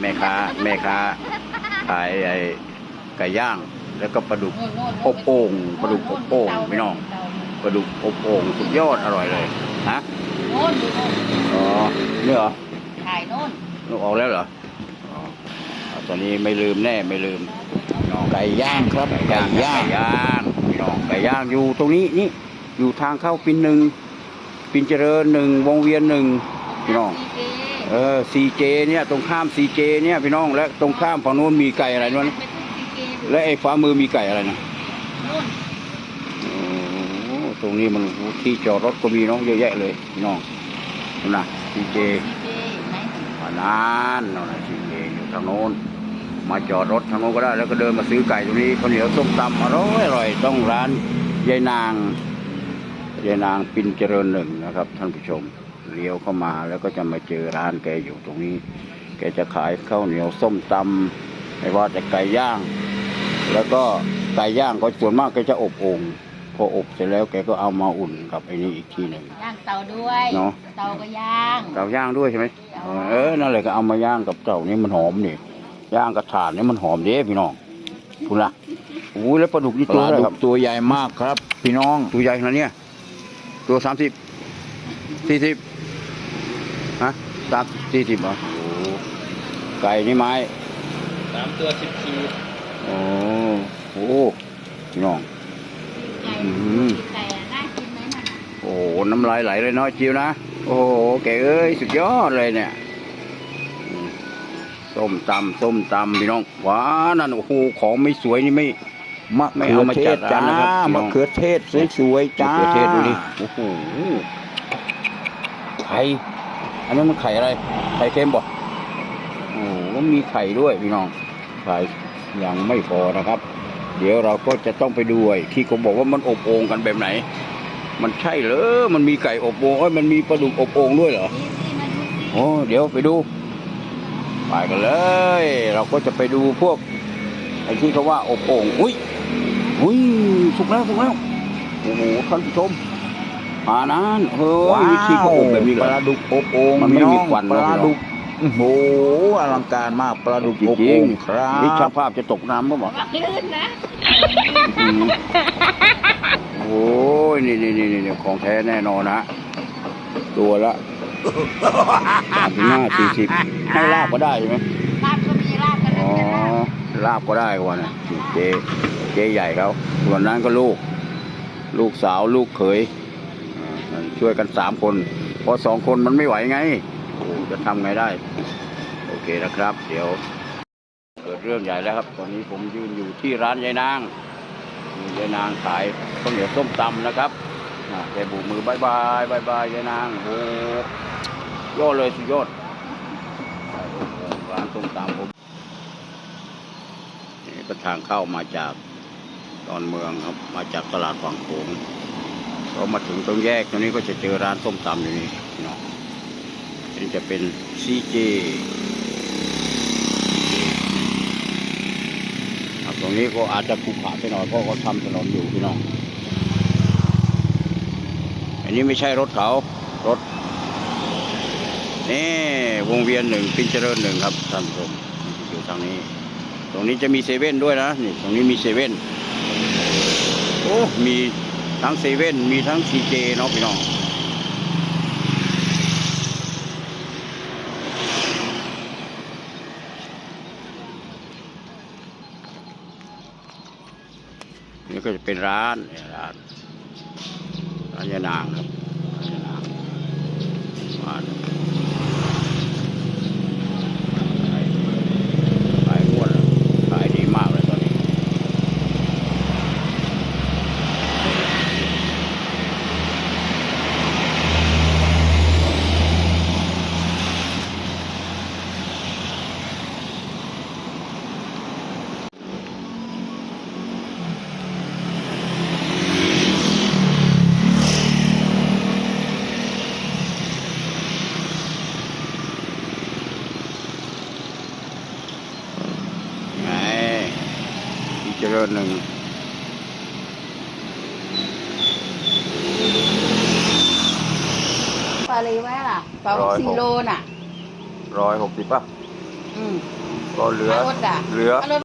แม่ค้าแม่ค้าขายไอ้ไก่ย่าง แล้วก็ปลาดุกอบโอ่งปลาดุกอบโอ่งพี่น้องปลาดุกอบโอ่งสุดยอดอร่อยเลยฮะโน่นดูโน่นอ๋อนี่เหรอถ่ายโน่นลูกออกแล้วเหรออ๋อเอาตอนนี้ไม่ลืมแน่ไม่ลืมพี่น้องไก่ย่างครับไก่ย่างไก่ย่างพี่น้องไก่ย่างอยู่ตรงนี้นี่อยู่ทางเข้าปินหนึ่งปินเจริญหนึ่งวงเวียนหนึ่งพี่น้องซี เจเออซีเจเนี่ยตรงข้ามซีเจเนี่ยพี่น้องและตรงข้ามฝั่งนู้นมีไก่อะไรนู้นไปทุ่งซีเจดูและไอ้ฟ้ามือมีไก่อะไรนะโน่นโอ้โหตรงนี้มันที่จอดรถก็มีน้องเยอะแยะเลยพี่น้องนั่นนะซีเจซีเจไหนนานนั่นนะซีเจอยู่ทางโน้นมาจอดรถทางโน้นก็ได้แล้วก็เดินมาซื้อไก่ตรงนี้ข้าวเหนียวส้มตำอร่อยอร่อยต้องร้านยายนางยายนางปินเจริญหนึ่งนะครับท่านผู้ชม เลี้ยวเข้ามาแล้วก็จะมาเจอร้านแกอยู่ตรงนี้ แกจะขายข้าวเหนียวส้มตำไม่ว่าแต่ไก่ย่าง แล้วก็ไก่ย่างก็ส่วนมากแกจะอบโอ่งพออบเสร็จแล้วแกก็เอามาอุ่นกับไอ้นี่อีกทีหนึ่งย่างเตาด้วยเนาะเตาก็ย่างเตาย่างด้วยใช่ไหมเออนั่นแหละก็เอามาย่างกับเตานี่มันหอมนี่ย่างกับถ่านนี่มันหอมเด้พี่น้องคุณล่ะโอ้ยแล้วปลาดุกนี่ปตัวลาอะไรดุครักบตัวใหญ่มากครับ พี่น้องตัวใหญ่ขนาดเนี้ยตัวสามสิบ สี่สิบฮะสามสี่สิบเหรอโอ้ไก่นี่ไม้สามตัวสิบขีดโอ้โหพี่น้อง ไก่อืม ไก่อะน่ากินไหมมันอะโอ้โหน้ำลายไหลเลยเนาะจิวนะโอ้โหแกเอ้ยสุดยอดเลยเนี่ยอืมส้มตำส้มตำพี่น้องว้านั่นโอ้โหของไม่สวยนี่ไม่ มะไม่เขืเอาอมาเทจัศดจ้าร้านนะครับพี่น้อง มะเขือเทศสวยๆจ้ามะเขือเทศดูดิโอ้โห ไข่ อันนี้มันไข่อะไร ไข่เค็มบ่โอ้โหมีไข่ด้วยพี่น้อง ไข่ยังไม่พอนะครับ เดี๋ยวเราก็จะต้องไปดูไอ้ที่เขาบอกว่ามันอบโอ่งกันแบบไหน มันใช่เหรอ มันมีไก่อบโอ่งเอ้ยมันมีปลาดุกอบโอ่งด้วยเหรอนี่สิมาดูสิโอ้เดี๋ยวไปดู ไปกันเลย เราก็จะไปดูพวกไอ้ที่เขาว่าอบโอ่งอุ้ยอุ้ยสุกแล้วสุกแล้วโอ้โหท่านผู้ชม หานานเฮ้ยว้าววิธีเขาอบแบบนี้เหรปอลาดุกอบโอ่งมันไม่พี่น้มีองควันปนะลาพี่น้องดุกโอ้โหอลังการมากปลาดุกจริงอบจริโอ่งงครันี่ช่างบภาพจะตกน้ำป่ะบอกว่าลื่นนะโอ้ยนี่นี่นี่นี่ของแท้แน่นอนนะตัวละสามสิบห้าสี่สิบให้ลาบก็ได้ใช่ไหมลาบก็มีลาบกันอ๋นะอลาบก็ได้กว่านะเจเจใหญ่เขาส่วนนั้นก็ลูก ลูกสาวลูกเขยอ่า ช่วยกันสามคนเพราะสองคนมันไม่ไหวไงจะทำไงได้ โอเคนะครับ เดี๋ยวเกิดเรื่องใหญ่แล้วครับ ตอนนี้ผมยืนอยู่ที่ร้านยายนางยายนางขายข้าวเหนียวส้มตำนะครับแกโบูมือบายบายบายบายยายนางโอ้ยอดเลยสุดยอดร้านส้มตำผมนี่ก็ทางเข้ามาจากดอนเมืองครับ มาจากตลาดฝั่งโขง พอมาถึงตรงแยกตรงนี้ก็จะเจอร้านส้มตำอยู่นี่พี่น้องนี่จะเป็นซีเจตรงนี้ก็อาจจะขรุขระไปหน่อยเพราะเขาทำถนนอยู่พี่น้อง อันนี้ไม่ใช่รถเขารถ นี่วงเวียนหนึ่งปินเจริญหนึ่งครับท่านผู้ชมอยู่ทางนี้ ตรงนี้จะมีเซเว่นด้วยนะนี่ตรงนี้มีเซเว่นโอ้มี ทั้งเซเว่นมีทั้งซีเจเนาะพี่น้องนี่ก็จะเป็นร้านร้านร้านยานางครับร้านยานางร้านขายขายงวดแล้วขายดีมากเลยตอนนี้ ไง อีกเจริญหนึ่งปลาเลยไว้ล่ะปลาหกสี่โลน่ะร้อยหกสิบป่ะ อืมก็เหลือเอารถอะเหลือเอารถ